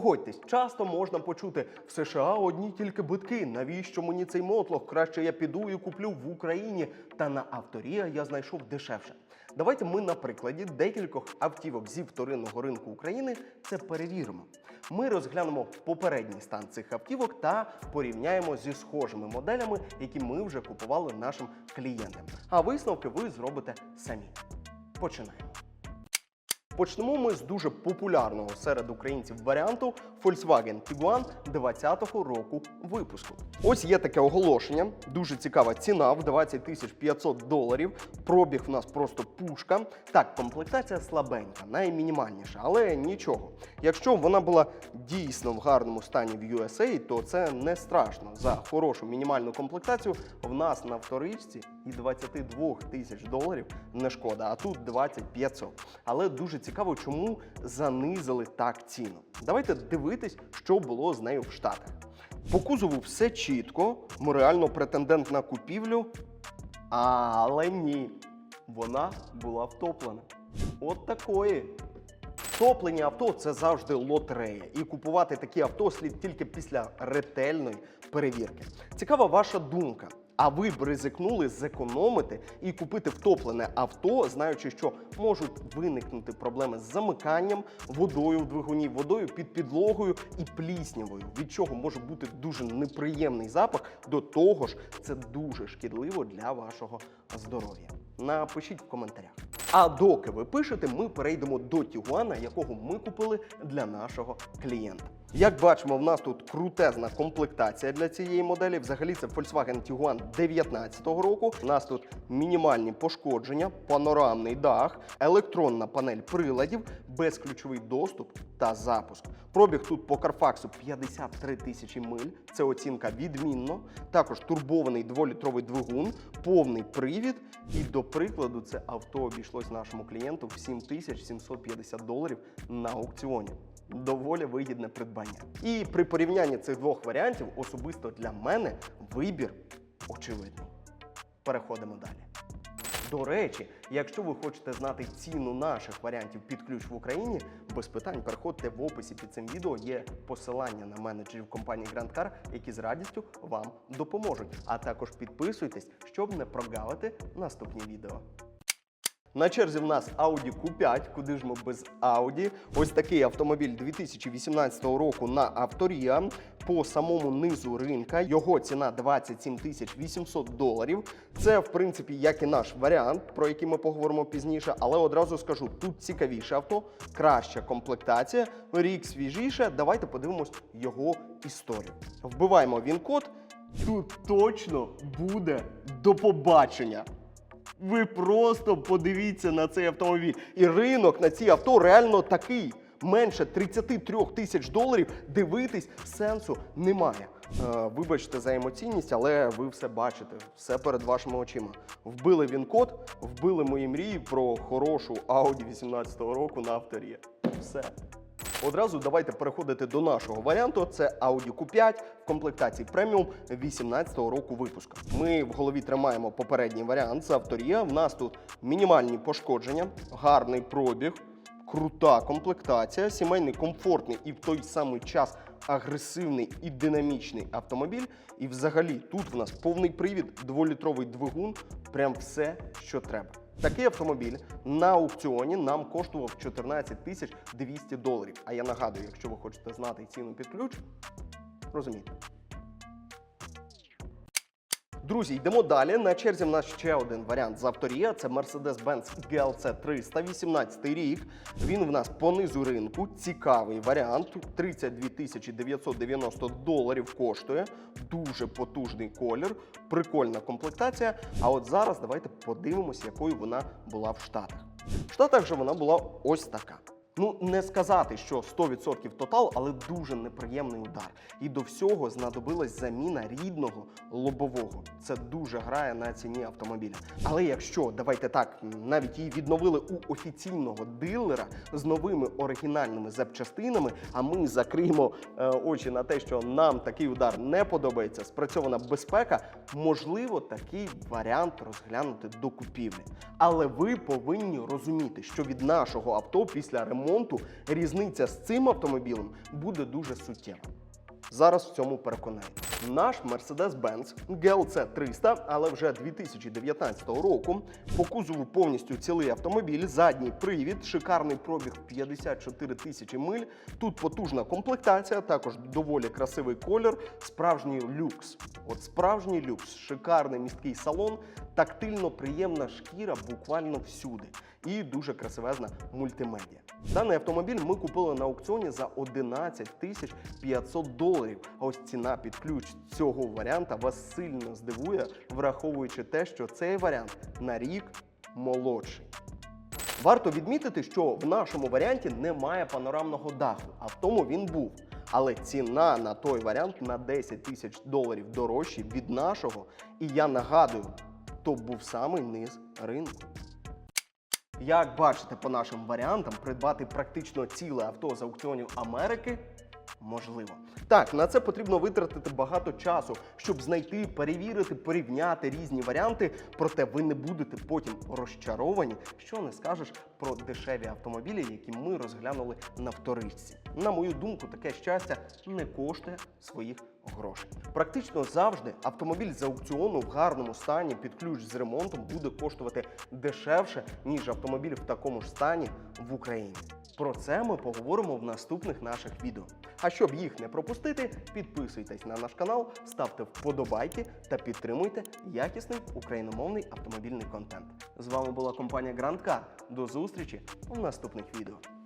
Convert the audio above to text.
Погодьтесь, часто можна почути в США одні тільки битки. Навіщо мені цей мотлох? Краще я піду і куплю в Україні. Та на авторія я знайшов дешевше. Давайте ми на прикладі декількох автівок зі вторинного ринку України це перевіримо. Ми розглянемо попередній стан цих автівок та порівняємо зі схожими моделями, які ми вже купували нашим клієнтам. А висновки ви зробите самі. Починаємо. Почнемо ми з дуже популярного серед українців варіанту Volkswagen Tiguan 20-го року випуску. Ось є таке оголошення, дуже цікава ціна в 20 тисяч 500 доларів. Пробіг в нас просто пушка. Так, комплектація слабенька, наймінімальніша, але нічого. Якщо вона була дійсно в гарному стані в USA, то це не страшно. За хорошу мінімальну комплектацію в нас на вторичці і 22 тисяч доларів не шкода, а тут 20 500. Але дуже цікаво, чому занизили так ціну. Давайте дивитись, що було з нею в Штатах. По кузову все чітко, ми реально претендент на купівлю. Але ні, вона була втоплена. От такої. Втоплені авто це завжди лотерея, і купувати такі авто слід тільки після ретельної перевірки. Цікава ваша думка. А ви б ризикнули зекономити і купити втоплене авто, знаючи, що можуть виникнути проблеми з замиканням, водою в двигуні, водою під підлогою і пліснявою, від чого може бути дуже неприємний запах. До того ж, це дуже шкідливо для вашого здоров'я. Напишіть в коментарях. А доки ви пишете, ми перейдемо до Тігуана, якого ми купили для нашого клієнта. Як бачимо, в нас тут крутезна комплектація для цієї моделі. Взагалі це Volkswagen Tiguan 19-го року. У нас тут мінімальні пошкодження, панорамний дах, електронна панель приладів, безключовий доступ та запуск. Пробіг тут по Carfax 53 тисячі миль. Це оцінка відмінно. Також турбований 2-літровий двигун, повний привід. І до прикладу, це авто обійшлось нашому клієнту в 7750 доларів на аукціоні. Доволі вигідне придбання. І при порівнянні цих двох варіантів, особисто для мене, вибір очевидний. Переходимо далі. До речі, якщо ви хочете знати ціну наших варіантів під ключ в Україні, без питань переходьте в описі під цим відео. Є посилання на менеджерів компанії Grand Car, які з радістю вам допоможуть. А також підписуйтесь, щоб не прогавити наступні відео. На черзі в нас Audi Q5, куди ж ми без Audi. Ось такий автомобіль 2018 року на Авторія. По самому низу ринка його ціна 27 тисяч 800 доларів. Це, в принципі, як і наш варіант, про який ми поговоримо пізніше. Але одразу скажу, тут цікавіше авто, краща комплектація, рік свіжіше. Давайте подивимось його історію. Вбиваємо він код. Тут точно буде до побачення. Ви просто подивіться на цей автомобіль. І ринок на ці авто реально такий. Менше 33 тисяч доларів дивитись сенсу немає. Е, вибачте за емоційність, але ви все бачите, все перед вашими очима. Вбили він код, вбили мої мрії про хорошу Audi 18-го року на авторі. Все. Одразу давайте переходити до нашого варіанту. Це Audi Q5 в комплектації преміум 18-го року випуску. Ми в голові тримаємо попередній варіант з авторія. В нас тут мінімальні пошкодження, гарний пробіг, крута комплектація, сімейний, комфортний і в той самий час агресивний і динамічний автомобіль. І взагалі тут в нас повний привід, дволітровий двигун, прям все, що треба. Такий автомобіль на аукціоні нам коштував 14 тисяч 200 доларів. А я нагадую, якщо ви хочете знати ціну під ключ, розумієте. Друзі, йдемо далі. На черзі в нас ще один варіант з авторія. Це Mercedes-Benz GLC 318 рік. Він в нас по низу ринку. Цікавий варіант. 32 тисячі 990 доларів коштує. Дуже потужний колір, прикольна комплектація. А от зараз давайте подивимося, якою вона була в Штатах. В Штатах же вона була ось така. Ну, не сказати, що 100% тотал, але дуже неприємний удар. І до всього знадобилась заміна рідного лобового. Це дуже грає на ціні автомобіля. Але якщо давайте так, навіть її відновили у офіційного дилера з новими оригінальними запчастинами, а ми закриємо е, очі на те, що нам такий удар не подобається, спрацьована безпека, можливо, такий варіант розглянути до купівлі. Але ви повинні розуміти, що від нашого авто після ремонту ремонту, різниця з цим автомобілем буде дуже суттєва. Зараз в цьому переконаю. Наш Mercedes-Benz GLC 300, але вже 2019 року. По кузову повністю цілий автомобіль, задній привід, шикарний пробіг 54 тисячі миль. Тут потужна комплектація, також доволі красивий колір, справжній люкс. От справжній люкс, шикарний місткий салон, тактильно приємна шкіра буквально всюди. І дуже красивезна мультимедіа. Даний автомобіль ми купили на аукціоні за 11 тисяч 500 доларів. А ось ціна під ключ цього варіанта вас сильно здивує, враховуючи те, що цей варіант на рік молодший. Варто відмітити, що в нашому варіанті немає панорамного даху, а в тому він був. Але ціна на той варіант на 10 тисяч доларів дорожчий від нашого. І я нагадую, то був самий низ ринку. Як бачите по нашим варіантам, придбати практично ціле авто з аукціонів Америки можливо. Так, на це потрібно витратити багато часу, щоб знайти, перевірити, порівняти різні варіанти. Проте ви не будете потім розчаровані, що не скажеш про дешеві автомобілі, які ми розглянули на вторичці. На мою думку, таке щастя не коштує своїх грошей. Практично завжди автомобіль з аукціону в гарному стані під ключ з ремонтом буде коштувати дешевше, ніж автомобіль в такому ж стані в Україні. Про це ми поговоримо в наступних наших відео. А щоб їх не пропустити, підписуйтесь на наш канал, ставте вподобайки та підтримуйте якісний україномовний автомобільний контент. З вами була компанія Car. До зустрічі у наступних відео.